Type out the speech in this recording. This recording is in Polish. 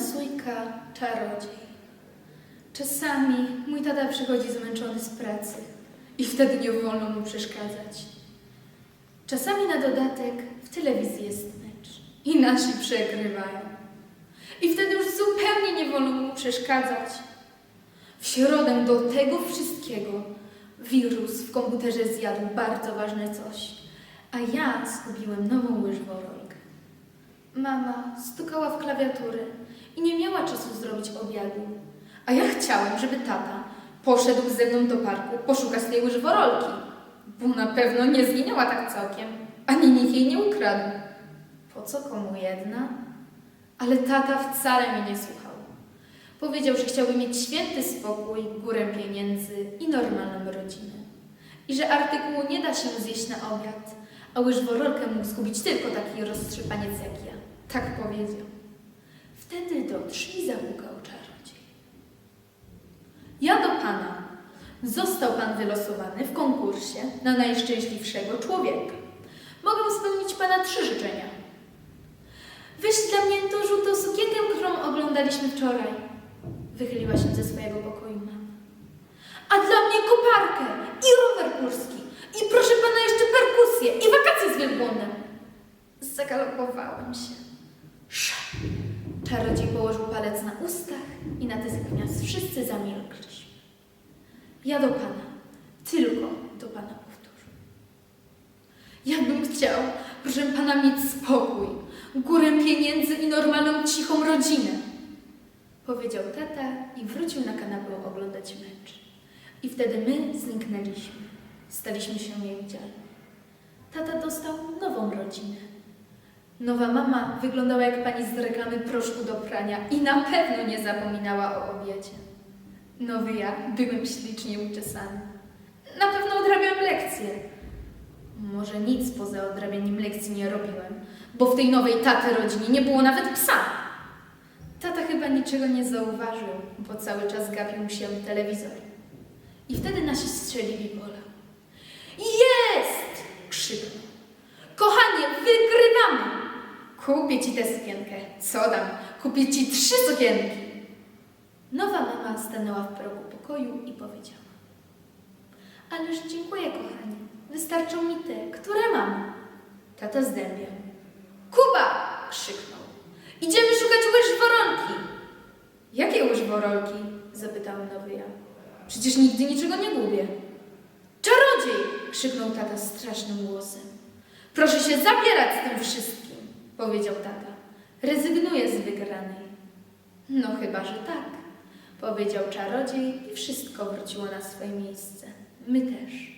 sójka, czarodziej. Czasami mój tata przychodzi zmęczony z pracy i wtedy nie wolno mu przeszkadzać. Czasami na dodatek w telewizji jest mecz i nasi przegrywają. I wtedy już zupełnie nie wolno mu przeszkadzać. W środę do tego wszystkiego wirus w komputerze zjadł bardzo ważne coś, a ja zgubiłem nową łyżworolkę. Mama stukała w klawiaturę i nie miała czasu zrobić obiadu, a ja chciałem, żeby tata poszedł ze mną do parku poszukać tej łyżworolki, bo na pewno nie zginęła tak całkiem, ani nikt jej nie ukradł. Po co komu jedna? Ale tata wcale mnie nie słuchał. Powiedział, że chciałby mieć święty spokój, górę pieniędzy i normalną rodzinę. I że artykułu nie da się zjeść na obiad, a łyżworolkę mógł zgubić tylko taki roztrzepaniec jak ja. Tak powiedział. Wtedy do drzwi zapukał czarodziej. Ja do pana. Został pan wylosowany w konkursie na najszczęśliwszego człowieka. Mogę spełnić pana trzy życzenia. Weź dla mnie tą żółtą sukienkę, którą oglądaliśmy wczoraj. Wychyliła się ze swojego pokoju mama. A dla mnie koparkę i rower górski. I proszę pana jeszcze perkusję i wakacje z wielbłądem. Zagalopowałem się. Sz. Czarodziej położył palec na ustach i natychmiast wszyscy zamilkliśmy. Ja do pana, tylko do pana powtórzę. Ja bym chciał, proszę pana, mieć spokój, górę pieniędzy i normalną, cichą rodzinę. Powiedział tata i wrócił na kanapę oglądać mecz. I wtedy my zniknęliśmy. Staliśmy się niewidzialni. Tata dostał nową rodzinę. Nowa mama wyglądała jak pani z reklamy proszku do prania i na pewno nie zapominała o obiedzie. Nowy ja byłem ślicznie uczesany. Na pewno odrabiałem lekcje. Może nic poza odrabianiem lekcji nie robiłem, bo w tej nowej taty rodzinie nie było nawet psa. Tata chyba niczego nie zauważył, bo cały czas gapił się telewizor. I wtedy nasi strzelili gola. Jest! krzyknął. Kochanie, wygrywamy! Kupię ci tę sukienkę. Co dam? Kupię ci trzy sukienki. Nowa mama stanęła w progu pokoju i powiedziała. Ależ dziękuję, kochanie. Wystarczą mi te, które mam. Tata zdębiał. Kuba! krzyknął. Idziemy szukać łyżworolki. Jakie łyżworolki? zapytał nowy ja. Przecież nigdy niczego nie gubię. Czarodziej! krzyknął tata strasznym głosem. Proszę się zabierać z tym wszystkim, powiedział tata. Rezygnuję z wygranej. No chyba, że tak, powiedział czarodziej i wszystko wróciło na swoje miejsce. My też.